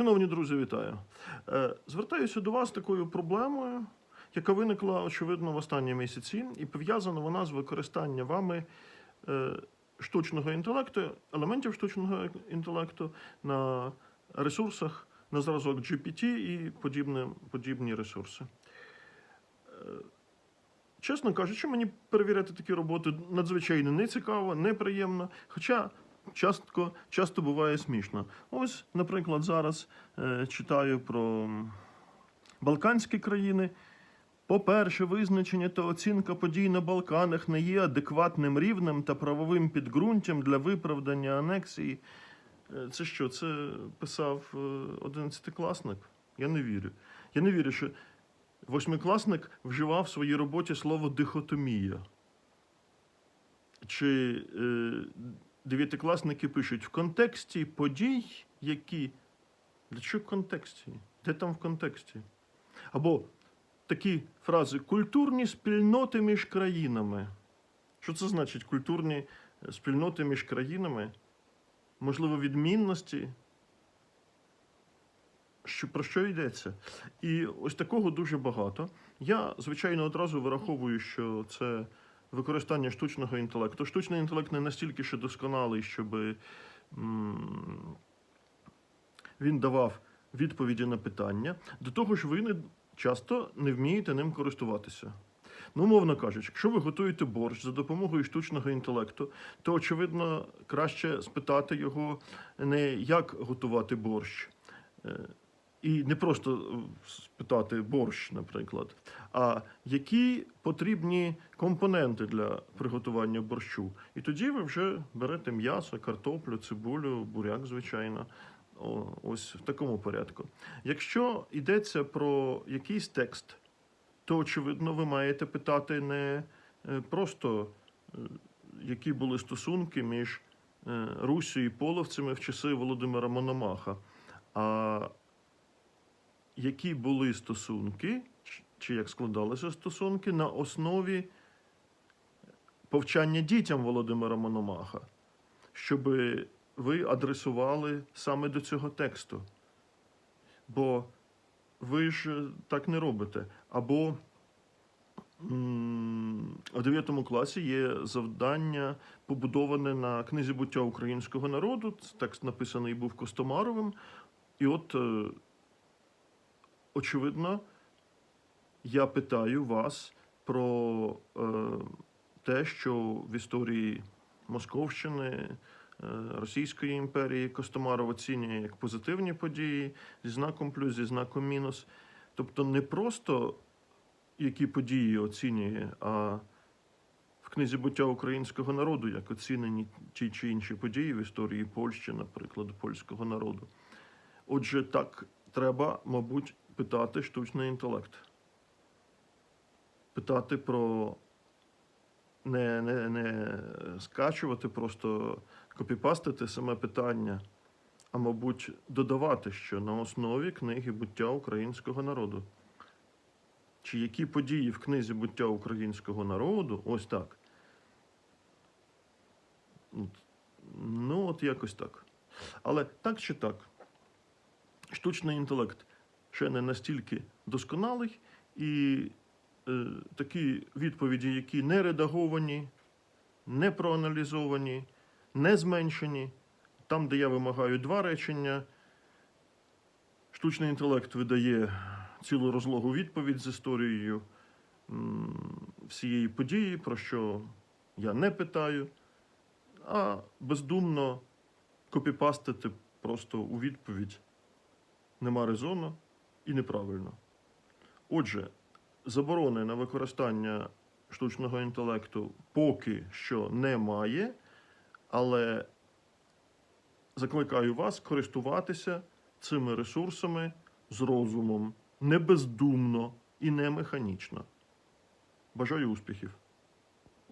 Шановні друзі, вітаю. Е, Звертаюся до вас такою проблемою, яка виникла, очевидно, в останні місяці, і пов'язана вона з використанням вами е, штучного інтелекту, елементів штучного інтелекту на ресурсах на зразок GPT і подібні, подібні ресурси. Е, Чесно кажучи, мені перевіряти такі роботи надзвичайно не цікаво, неприємно. Хоча часто, часто буває смішно. Ось, наприклад, зараз е, читаю про Балканські країни. По-перше, визначення та оцінка подій на Балканах не є адекватним рівнем та правовим підґрунтям для виправдання анексії. Е, Це що? Це писав е, одинадцятикласник? Я не вірю. Я не вірю, що восьмикласник вживав в своїй роботі слово дихотомія. Чи е, дев'ятикласники пишуть в контексті подій, які. Для чого в контексті? Де там в контексті? Або такі фрази культурні спільноти між країнами. Що це значить культурні е, спільноти між країнами? Можливо, відмінності? Що, про що йдеться? І ось такого дуже багато. Я, звичайно, одразу вираховую, що це використання штучного інтелекту. Штучний інтелект не настільки ще досконалий, щоб він давав відповіді на питання. До того ж, ви не, часто не вмієте ним користуватися. Ну, мовно кажучи, якщо ви готуєте борщ за допомогою штучного інтелекту, то очевидно краще спитати його не як готувати борщ. І не просто е, спитати борщ, наприклад, а які потрібні компоненти для приготування борщу. І тоді ви вже берете м'ясо, картоплю, цибулю, буряк, звичайно. Ось в такому порядку. Якщо йдеться про якийсь текст, то очевидно ви маєте питати не е, просто, е, які були стосунки між Русією і половцями в часи Володимира Мономаха, а які були стосунки, чи- як складалися стосунки на основі повчання дітям Володимира Мономаха, щоб ви адресували саме до цього тексту. Бо ви ж е, так не робите. Або у 9 класі є завдання, побудоване на книзі буття українського народу. Текст написаний був Костомаровим. І от, е, очевидно, я питаю вас про е, те, що в історії Московщини, е, Російської імперії Костомаров оцінює як позитивні події зі знаком плюс, зі знаком мінус. Тобто не просто які події оцінює, а в книзі буття українського народу, як оцінені ті чи інші події в історії Польщі, наприклад, польського народу. Отже, так треба, мабуть, питати штучний інтелект. Питати про не, не, не скачувати, просто копіпастити саме питання, а мабуть, додавати, що на основі книги буття українського народу. Чи які події в книзі буття українського народу, ось так. Ну, от якось так. Але так чи так, штучний інтелект ще не настільки досконалий, і е, такі відповіді, які не редаговані, не проаналізовані, не зменшені, там, де я вимагаю два речення, штучний інтелект видає цілу розлогу відповідь з історією всієї події, про що я не питаю, а бездумно копіпастити просто у відповідь. Нема резону і неправильно. Отже, заборони на використання штучного інтелекту поки що немає, але закликаю вас користуватися цими ресурсами з розумом, не бездумно і не механічно. Бажаю успіхів!